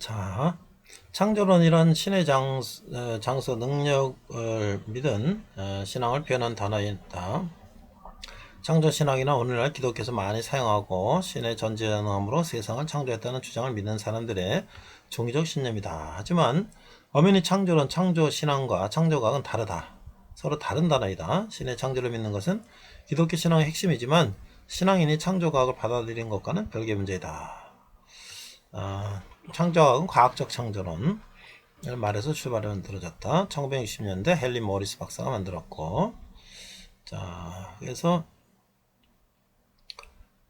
자, 창조론이란 신의 장, 어, 장소 능력을 믿은 어, 신앙을 표현한 단어이다. 창조신앙이나 오늘날 기독교에서 많이 사용하고 신의 전지전능함으로 세상을 창조했다는 주장을 믿는 사람들의 종교적 신념이다. 하지만 엄연히 창조론, 창조신앙과 창조과학은 다르다. 서로 다른 단어이다. 신의 창조를 믿는 것은 기독교 신앙의 핵심이지만 신앙인이 창조과학을 받아들인 것과는 별개 문제이다. 아, 창조학은 과학적 창조론을 말해서 출발을 만들어졌다. 1960년대 헨리 모리스 박사가 만들었고, 자, 그래서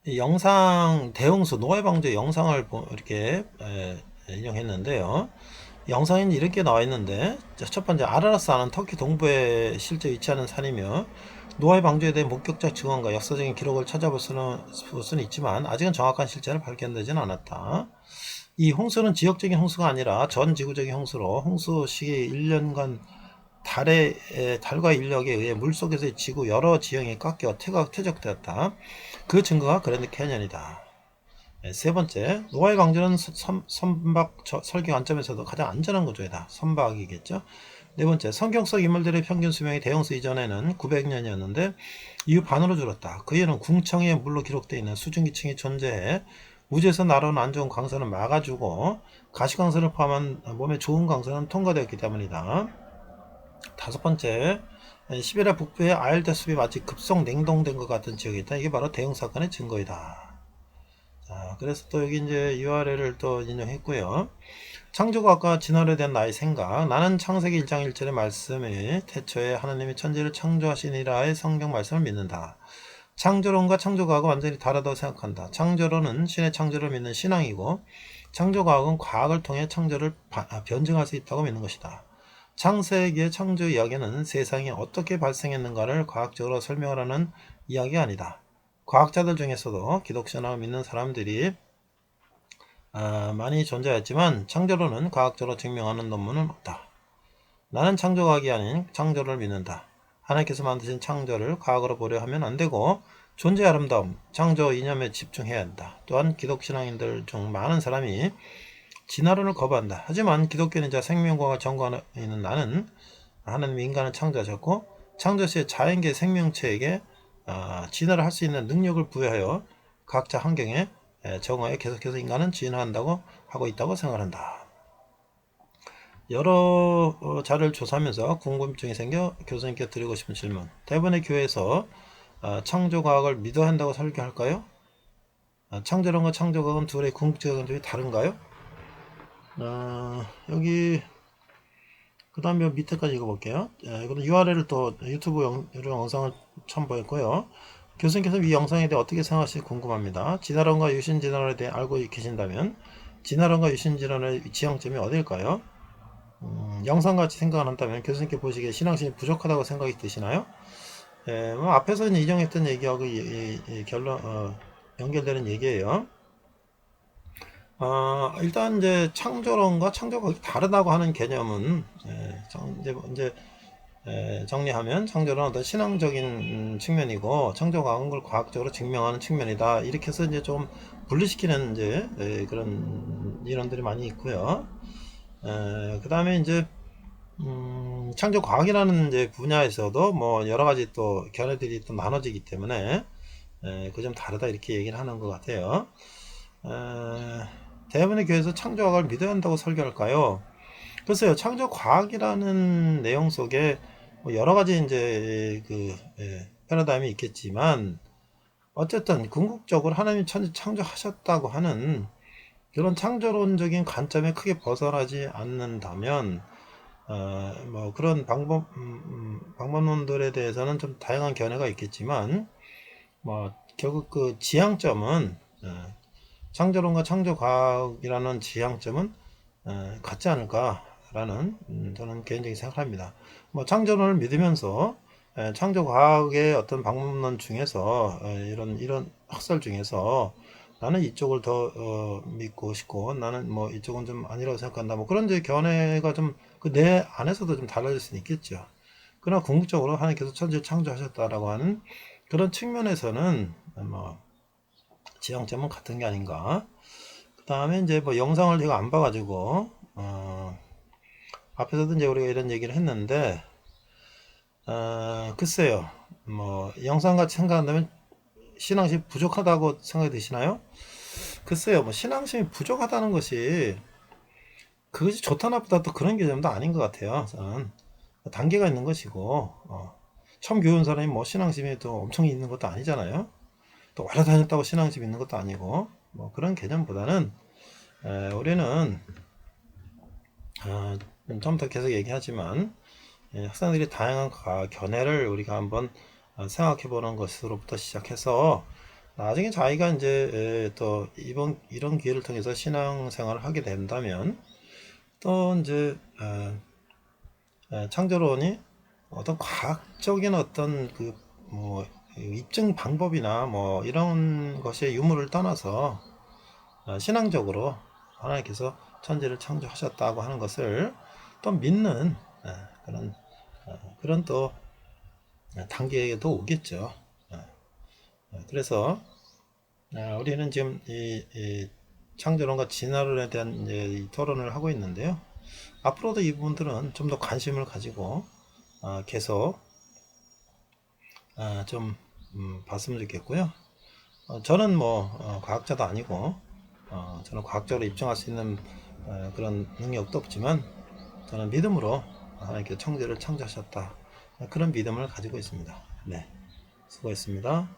이 영상 대홍수 노예 방조 영상을 보- 이렇게 에, 인용했는데요. 영상에는 이렇게 나와 있는데 자, 첫 번째 아라라스 하는 터키 동부에 실제 위치하는 산이며 노아의 방조에 대한 목격자 증언과 역사적인 기록을 찾아볼 수는, 볼 수는 있지만 아직은 정확한 실체를 발견되지는 않았다. 이 홍수는 지역적인 홍수가 아니라 전 지구적인 홍수로 홍수 시기 1년간 달의 에, 달과 인력에 의해 물 속에서의 지구 여러 지형이 깎여 퇴각 퇴적되었다. 그 증거가 그랜드 캐년이다. 네, 세 번째, 노아의 방주는 선, 선박 저- 설계 관점에서도 가장 안전한 구조이다. 선박이겠죠. 네 번째, 성경 속 인물들의 평균 수명이 대홍수 이전에는 900년이었는데 이후 반으로 줄었다. 그 이유는 궁청에 물로 기록되어 있는 수증기층이 존재해 우주에서 날아온 안 좋은 광선을 막아주고 가시광선을 포함한 몸에 좋은 광선은 통과되었기 때문이다. 다섯 번째, 시베리아 북부의 아일드 숲이 마치 급속 냉동된 것 같은 지역이 있다. 이게 바로 대형 사건의 증거이다. 자, 그래서 또 여기 이제 URL을 또 인용했고요. 창조과학과 진화에 대한 나의 생각. 나는 창세기 1장 1절의 말씀이 태초에 하나님이 천지를 창조하시니라의 성경 말씀을 믿는다. 창조론과 창조과학은 완전히 다르다고 생각한다. 창조론은 신의 창조를 믿는 신앙이고, 창조과학은 과학을 통해 창조를 바- 아, 변증할 수 있다고 믿는 것이다. 창세기의 창조 이야기는 세상이 어떻게 발생했는가를 과학적으로 설명을 하는 이야기가 아니다. 과학자들 중에서도 기독신앙을 믿는 사람들이 아, 많이 존재했지만 창조론은 과학적으로 증명하는 논문은 없다. 나는 창조과학이 아닌 창조를 믿는다. 하나님께서 만드신 창조를 과학으로 보려 하면 안 되고 존재의 아름다움, 창조 이념에 집중해야 한다. 또한 기독신앙인들 중 많은 사람이 진화론을 거부한다. 하지만 기독교인이자 생명과학을 전공하는 나는 하나님 인간을 창조하셨고 창조 시에 자연계 생명체에게 아, 진화를 할 수 있는 능력을 부여하여 각자 환경에 에, 적응하여 계속해서 인간은 진화한다고 하고 있다고 생각한다. 여러 어, 자료를 조사하면서 궁금증이 생겨 교수님께 드리고 싶은 질문. 대부분의 교회에서 아, 창조과학을 믿어야 한다고 설교할까요? 아, 창조론과 창조과학은 둘의 궁극적인 점이 다른가요? 어, 여기 그 다음에 밑에까지 읽어볼게요. 예, 이거는 URL을 또 유튜브 영, 영상을 첨부했고요. 교수님께서 이 영상에 대해 어떻게 생각하실지 궁금합니다. 진화론과 유신진화론에 대해 알고 계신다면 진화론과 유신진화론의 지향점이 어딜까요? 음, 영상같이 생각을 한다면 교수님께 보시기에 신앙심이 부족하다고 생각이 드시나요? 예, 뭐 앞에서 인정했던 얘기하고 이, 이, 이 결론 어, 연결되는 얘기예요. 아, 일단 이제 창조론과 창조과학이 다르다고 하는 개념은 예, 정, 이제, 이제 에, 정리하면 창조론은 어떤 신앙적인 음, 측면이고 창조과학은 그걸 과학적으로 증명하는 측면이다. 이렇게 해서 이제 좀 분리시키는 이제 에, 그런 이론들이 많이 있고요. 그 다음에 이제 음, 창조 과학이라는 이제 분야에서도 뭐 여러 가지 또 견해들이 또 나눠지기 때문에 그 좀 다르다 이렇게 얘기를 하는 것 같아요. 에, 대부분의 교회에서 창조 과학을 믿어야 한다고 설교할까요? 글쎄요, 창조 과학이라는 내용 속에 뭐 여러 가지 이제 그 예, 패러다임이 있겠지만 어쨌든 궁극적으로 하나님이 창조하셨다고 하는 그런 창조론적인 관점에 크게 벗어나지 않는다면 어, 뭐 그런 방법 음, 음, 방법론들에 대해서는 좀 다양한 견해가 있겠지만 뭐 결국 그 지향점은 어, 창조론과 창조과학이라는 지향점은 어, 같지 않을까라는 음, 저는 개인적인 생각합니다. 뭐 창조론을 믿으면서 에, 창조과학의 어떤 방법론 중에서 어, 이런 이런 학설 중에서 나는 이쪽을 더 어, 믿고 싶고 나는 뭐 이쪽은 좀 아니라고 생각한다. 뭐 그런 이제 견해가 좀 그 내 안에서도 좀 달라질 수는 있겠죠. 그러나 궁극적으로 하나님께서 천지를 창조하셨다라고 하는 그런 측면에서는 뭐 지향점은 같은 게 아닌가. 그 그다음에 이제 뭐 영상을 제가 안 봐가지고 어, 앞에서도 이제 우리가 이런 얘기를 했는데 어, 글쎄요 뭐 영상 같이 생각한다면 신앙심이 부족하다고 생각이 드시나요? 글쎄요 뭐 신앙심이 부족하다는 것이 그것이 좋다 나쁘다 또 그런 개념도 아닌 것 같아요 저는 단계가 있는 것이고 어, 처음 온 사람이 뭐 신앙심이 또 엄청 있는 것도 아니잖아요 또 오래 다녔다고 신앙심이 있는 것도 아니고 뭐 그런 개념보다는 에, 우리는 어, 좀더 계속 얘기하지만 예, 학생들이 다양한 가- 견해를 우리가 한번 어, 생각해 보는 것으로부터 시작해서 나중에 자기가 이제 에, 또 이번 이런 기회를 통해서 신앙생활을 하게 된다면 또 이제 어, 에, 창조론이 어떤 과학적인 어떤 그 뭐 입증 방법이나 뭐 이런 것의 유무를 떠나서 어, 신앙적으로 하나님께서 천지를 창조하셨다고 하는 것을 또 믿는 어, 그런 어, 그런 또 단계에도 오겠죠. 어, 어, 그래서 어, 우리는 지금 이, 이 창조론과 진화론에 대한 이제 이 토론을 하고 있는데요. 앞으로도 이 부분들은 좀 더 관심을 가지고 어, 계속 어, 좀 음, 봤으면 좋겠고요. 어, 저는 뭐 어, 과학자도 아니고 어, 저는 과학적으로 입증할 수 있는 어, 그런 능력도 없지만 저는 믿음으로 하나님께 청지를 창조하셨다 그런 믿음을 가지고 있습니다. 네, 수고했습니다.